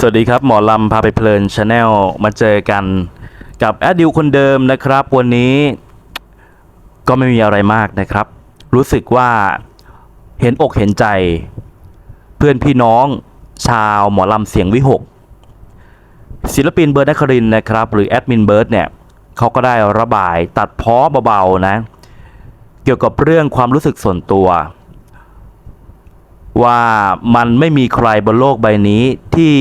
สวัสดีครับ หมอลำพาไปเพลินชาแนลมาเจอกันกับแอดดิวคนเดิมนะครับ วันนี้ก็ไม่มีอะไรมากนะครับ รู้สึกว่าเห็นอกเห็นใจ เพื่อนพี่น้องชาวหมอลำเสียงวิหก ศิลปินเบิร์ดนครินนะครับ หรือแอดมินเบิร์ดเนี่ยเขาก็ได้ระบายตัดเพ้อเบาๆนะ เกี่ยวกับเรื่องความรู้สึกส่วนตัว ว่ามันไม่มีใครบนโลกใบนี้ที่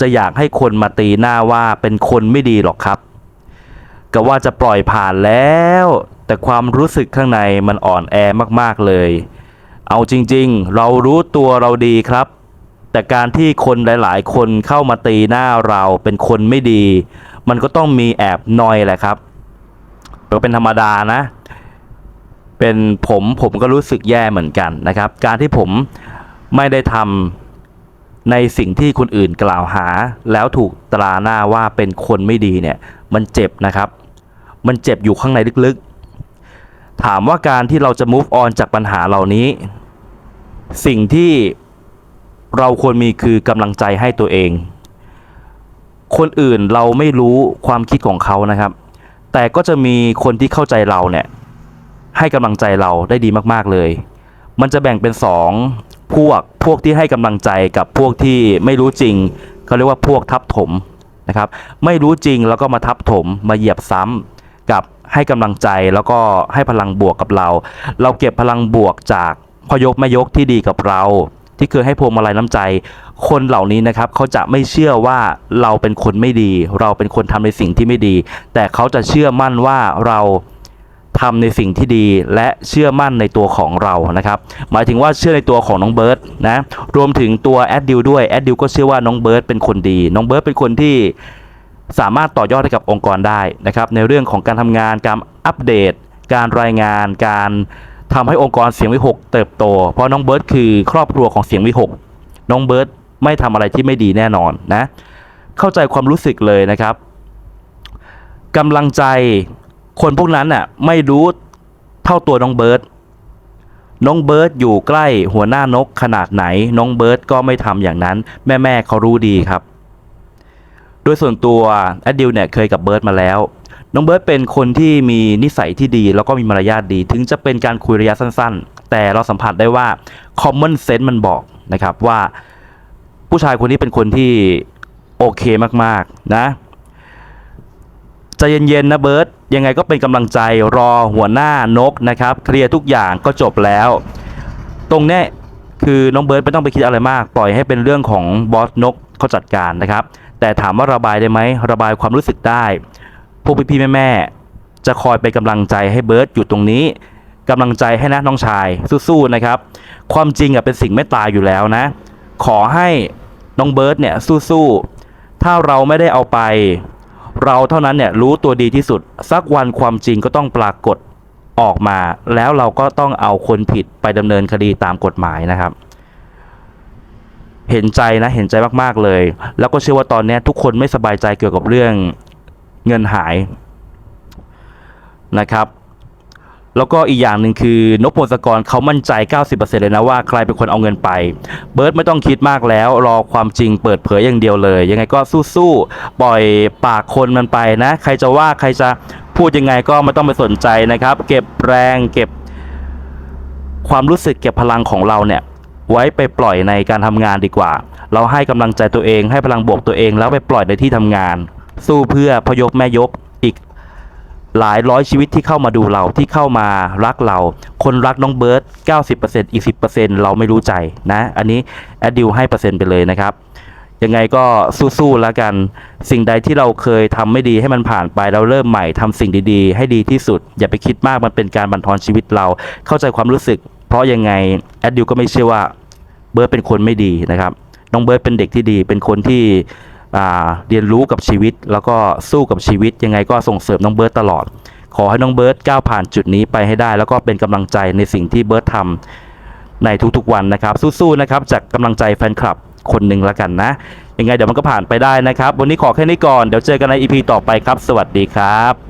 จะอยากให้คนมาตีหน้าว่าเป็นคนไม่ดีหรอกครับ ก็ว่าจะปล่อยผ่านแล้ว แต่ความรู้สึกข้างในมันอ่อนแอมากๆเลย เอาจริงๆ เรารู้ตัวเราดีครับ แต่การที่คนหลายๆ คนเข้ามาตีหน้าเราเป็นคนไม่ดี มันก็ต้องมีแอบนอยแหละครับก็เป็นธรรมดานะ เป็นผมผมก็รู้สึกแย่เหมือนกันนะครับ การที่ผม ไม่ได้ทำในสิ่งที่คนอื่นกล่าวหา แล้วถูกตราหน้าว่าเป็นคนไม่ดีเนี่ย มันเจ็บนะครับ มันเจ็บอยู่ข้างในลึกๆ ถามว่าการที่เราจะ move on จากปัญหาเหล่านี้ สิ่งที่เราควรมีคือกำลังใจให้ตัวเอง คนอื่นเราไม่รู้ความคิดของเขานะครับ แต่ก็จะมีคนที่เข้าใจเราเนี่ย ให้กำลังใจเราได้ดีมากๆเลย มันจะแบ่งเป็นสองพวกพวกที่ให้กำลังใจกับพวกที่ไม่รู้จริงเขาเรียกว่าพวกทับถมนะครับ ไม่รู้จริงแล้วก็มาทับถมมาเหยียบซ้ำกับให้กำลังใจแล้วก็ให้พลังบวกกับเรา เราเก็บพลังบวกจากพยกแม่ยกที่ดีกับเรา ที่เคยให้พวงมาลัยน้ำใจ คนเหล่านี้นะครับเขาจะไม่เชื่อว่าเราเป็นคนไม่ดี เราเป็นคนทำในสิ่งที่ไม่ดี แต่เขาจะเชื่อมั่นว่าเรา ทำในสิ่งที่ดีและเชื่อมั่นในตัวของเรานะครับ หมายถึงว่าเชื่อในตัวของน้องเบิร์ตนะรวมถึงตัวแอดดิวด้วยแอดดิวก็เชื่อว่าน้องเบิร์ตเป็นคนดี น้องเบิร์ตเป็นคนที่สามารถต่อยอดให้กับองค์กรได้นะครับ ในเรื่องของการทำงานการอัปเดต การรายงาน การทำให้องค์กรเสียงวิหกเติบโต เพราะน้องเบิร์ตคือครอบครัวของเสียงวิหกน้องเบิร์ตไม่ทำอะไรที่ไม่ดีแน่นอนนะ เข้าใจความรู้สึกเลยนะครับกำลังใจ คนพวกนั้นน่ะไม่รู้เท่าตัวน้องเบิร์ตน้องเบิร์ตอยู่ใกล้หัวหน้านกขนาดไหน น้องเบิร์ตก็ไม่ทำอย่างนั้น แม่แม่ๆเขารู้ดีครับ โดยส่วนตัวแอดดิวเนี่ยเคยกับเบิร์ตมาแล้ว น้องเบิร์ตเป็นคนที่มีนิสัยที่ดี แล้วก็มีมารยาทดี ถึงจะเป็นการคุยระยะสั้น ๆ แต่เราสัมผัสได้ว่า common sense มันบอกนะครับว่า ผู้ชายคนนี้เป็นคนที่โอเคมากๆนะ ใจเย็นๆนะเบิร์ตยังไงก็เป็นกำลังใจรอหัวหน้านกนะครับ เคลียร์ทุกอย่างก็จบแล้ว ตรงเนี้ยคือน้องเบิร์ตไม่ต้องไปคิดอะไรมาก ปล่อยให้เป็นเรื่องของบอสนกเขาจัดการนะครับ แต่ถามว่าระบายได้ไหมระบายความรู้สึกได้ พวกพี่ๆแม่ๆจะคอยเป็นกำลังใจให้เบิร์ตอยู่ตรงนี้กำลังใจให้นะน้องชายสู้ๆนะครับ ความจริงอะเป็นสิ่งไม่ตายอยู่แล้วนะ ขอให้น้องเบิร์ตเนี่ยสู้ๆถ้าเราไม่ได้เอาไป เราเท่านั้นเนี่ยรู้ตัวดีที่สุด สักวันความจริงก็ต้องปรากฏออกมา แล้วเราก็ต้องเอาคนผิดไปดำเนินคดีตามกฎหมายนะครับ เห็นใจนะเห็นใจมากๆเลย แล้วก็เชื่อว่าตอนนี้ทุกคนไม่สบายใจเกี่ยวกับเรื่องเงินหายนะครับ แล้วก็อีกอย่างหนึ่งคือนพพงศกรเขามั่นใจ 90%เลยนะว่าใครเป็นคนเอาเงินไป เบิร์ตไม่ต้องคิดมากแล้ว รอความจริงเปิดเผยอย่างเดียวเลย ยังไงก็สู้ๆ ปล่อยปากคนมันไปนะ ใครจะว่าใครจะพูดยังไงก็ไม่ต้องไปสนใจนะครับ เก็บแรงเก็บความรู้สึกเก็บพลังของเราเนี่ย ไว้ไปปล่อยในการทำงานดีกว่า เราให้กำลังใจตัวเองให้พลังบวกตัวเองแล้วไปปล่อยในที่ทำงาน สู้เพื่อพยกแม่ยกอีก หลายร้อยชีวิตที่เข้ามาดูเราที่เข้ามารักเรา คนรักน้องเบิร์ต90%อีก 10%เราไม่รู้ใจนะ อันนี้แอดดิวให้เปอร์เซ็นต์ไปเลยนะครับ ยังไงก็สู้ๆแล้วกัน สิ่งใดที่เราเคยทำไม่ดีให้มันผ่านไปเราเริ่มใหม่ทำสิ่งดีๆ ให้ดีที่สุด อย่าไปคิดมากมันเป็นการบั่นทอนชีวิตเราเข้าใจความรู้สึก เพราะยังไงแอดดิวก็ไม่เชื่อว่าเบิร์ตเป็นคนไม่ดีนะครับน้องเบิร์ตเป็นเด็กที่ดีเป็นคนที่ เรียนรู้กับชีวิต แล้วก็สู้กับชีวิต ยังไงก็ส่งเสริมน้องเบิร์ตตลอด ขอให้น้องเบิร์ตก้าวผ่านจุดนี้ไปให้ได้ แล้วก็เป็นกำลังใจในสิ่งที่เบิร์ตทำในทุกๆวันนะครับ สู้ๆนะครับจากกำลังใจแฟนคลับคนหนึ่งละกันนะยังไงเดี๋ยวมันก็ผ่านไปได้นะครับ วันนี้ขอแค่นี้ก่อนเดี๋ยวเจอกันใน EP ต่อไปครับ สวัสดีครับ